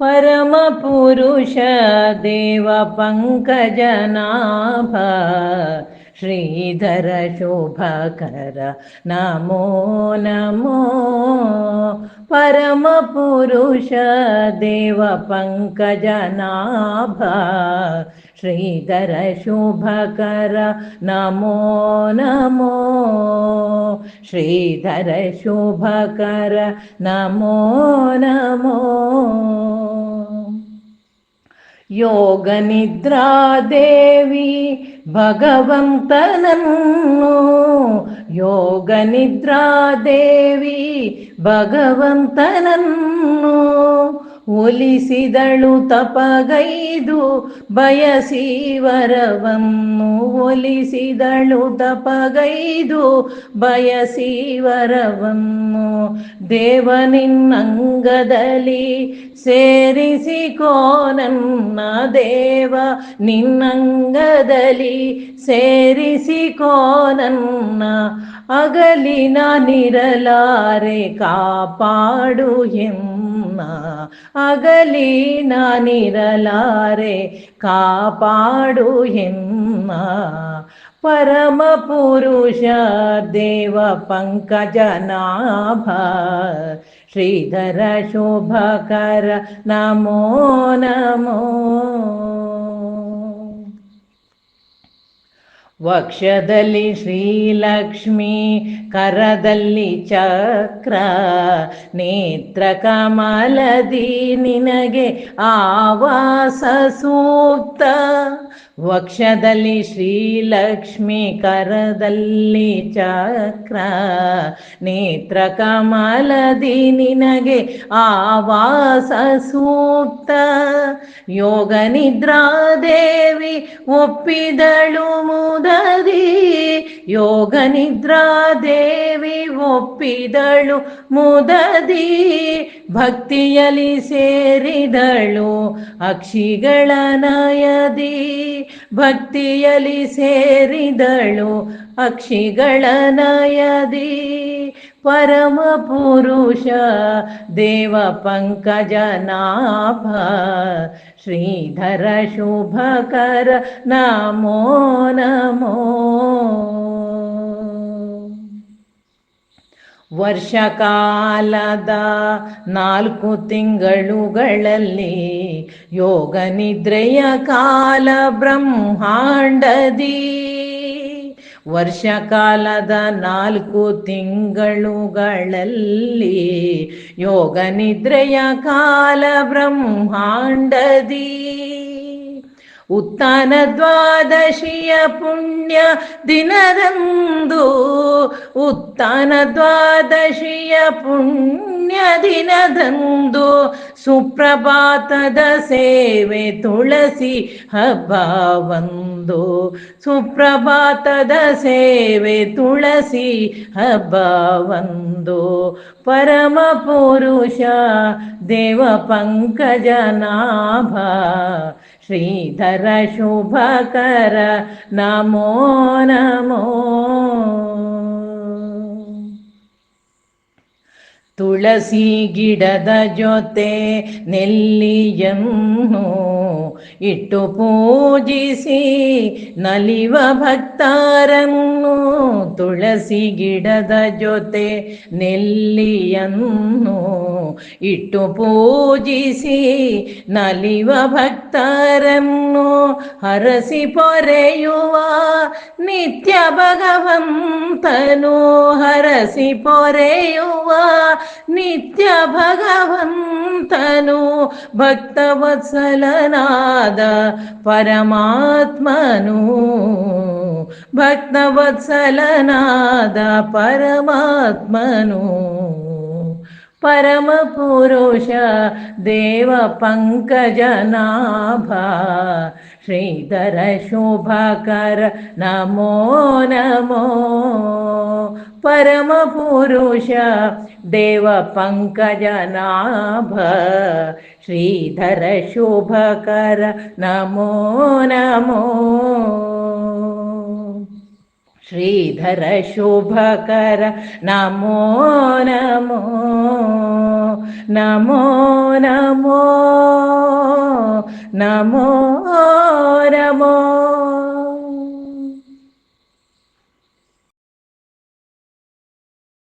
परमपुरुष देवपङ्कजनाभ श्रीधर शोभकर नमो। नमो परमपुरुषदेवपङ्कजनाभ श्रीधर शोभकर नमो नमो। श्रीधर शोभकर नमो नमो। योगनिद्रा देवी ಭಗವಂತನನ್ನು ಯೋಗ ನಿದ್ರಾದೇವಿ ಭಗವಂತನನ್ನು ಒಲಿಸಿದಳು ತಪಗೈದು ಬಯಸಿ ವರವನ್ನು ಒಲಿಸಿದಳು ತಪಗೈದು ಬಯಸಿ ವರವನ್ನು ದೇವನಿನ್ನಂಗದಲ್ಲಿ ಸೇರಿಸಿಕೋ ನನ್ನ ದೇವ ನಿನ್ನಂಗದಲ್ಲಿ ಸೇರಿಸಿಕೋ ನನ್ನ ಅಗಲಿನ ನಿರಲಾರೆ ಕಾಪಾಡು ಎನ್ನ ಅಗಲಿ ನಾನಿರಲಾರೆ ಕಾಪಾಡು ಹೆಮ್ಮ. ಪರಮ ಪುರುಷ ದೇವ ಪಂಕಜನಾಭ. ಶ್ರೀಧರ ಶೋಭಕರ ನಮೋ ನಮೋ. ವಕ್ಷದಲ್ಲಿ ಶ್ರೀಲಕ್ಷ್ಮಿ, ಕರದಲ್ಲಿ ಚಕ್ರ, ನೇತ್ರ ಕಮಲದಿ ನಿನಗೆ ಆವಾಸ ಸೂಕ್ತ. ವಕ್ಷದಲ್ಲಿ ಶ್ರೀಲಕ್ಷ್ಮಿ, ಕರದಲ್ಲಿ ಚಕ್ರ, ನೇತ್ರ ಕಮಲದಿ ನಿನಗೆ ಆವಾಸ ಸೂಕ್ತ. ಯೋಗ ನಿದ್ರಾದೇವಿ ಒಪ್ಪಿದಳು ಯೋಗ ನಿದ್ರಾದೇವಿ ಒಪ್ಪಿದಳು ಮುದದಿ, ಭಕ್ತಿಯಲ್ಲಿ ಸೇರಿದಳು ಅಕ್ಷಿಗಳ ನಯದಿ, ಭಕ್ತಿಯಲ್ಲಿ ಸೇರಿದಳು ಅಕ್ಷಿಗಳ ನಯದಿ. ಪರಮ ಪುರುಷ, ದೇವ ಪಂಕಜನಾಭ ಶ್ರೀಧರ ಶುಭಕರ ನಮೋ ನಮೋ. ವರ್ಷಕಾಲದ ನಾಲ್ಕು ತಿಂಗಳುಗಳಲ್ಲಿ ಯೋಗ ನಿದ್ರೆಯ ಕಾಲ ಬ್ರಹ್ಮಾಂಡದಿ. ವರ್ಷಕಾಲದ ನಾಲ್ಕು ತಿಂಗಳುಗಳಲ್ಲಿ ಯೋಗ ನಿದ್ರೆಯ ಕಾಲ ಬ್ರಹ್ಮಾಂಡದಿ. ಉತ್ತಾನ ದ್ವಾದಶಿಯ ಪುಣ್ಯ ದಿನದಂದು ಉತ್ತಾನ ದ್ವಾದಶಿಯ ಪುಣ್ಯ ದಿನದಂದು ಸುಪ್ರಭಾತದ ಸೇವೆ ತುಳಸಿ ಹಬ್ಬವಂದು ಸುಪ್ರಭಾತದ ಸೇವೆ ತುಳಸಿ ಹಬ್ಬವಂದು ಪರಮ ಪುರುಷ ದೇವ ಪಂಕಜನಾಭ ಶ್ರೀಧರ ಶುಭಕರ ನಮೋ ನಮೋ. ತುಳಸಿ ಗಿಡದ ಜೊತೆ ನೆಲ್ಲಿಯನ್ನು ಇಟ್ಟು ಪೂಜಿಸಿ ನಲಿವ ಭಕ್ತಾರನ್ನು ತುಳಸಿ ಗಿಡದ ಜೊತೆ ನೆಲ್ಲಿಯನ್ನು ಇಟ್ಟು ಪೂಜಿಸಿ ನಲಿವ ಭಕ್ತರನ್ನು ಹರಸಿ ಪೊರೆಯುವ ನಿತ್ಯ ಭಗವಂತನು ಹರಸಿ ಪೊರೆಯುವ నిత్య భగవంతను భక్తవత్సలనాద పరమాత్మను. భక్తవత్సలనాద పరమాత్మను. ಪರಮ ಪುರುಷ ದೇವ ಪಂಕಜನಾಭ ಶ್ರೀಧರ ಶೋಭಕರ ನಮೋ ನಮೋ ಪರಮ ಪುರುಷ ದೇವ ಪಂಕಜನಾಭ ಶ್ರೀಧರ ಶೋಭಕರ श्रीधर श्रीधरशोभकर नमो नमो नमो नमो नमो नमो।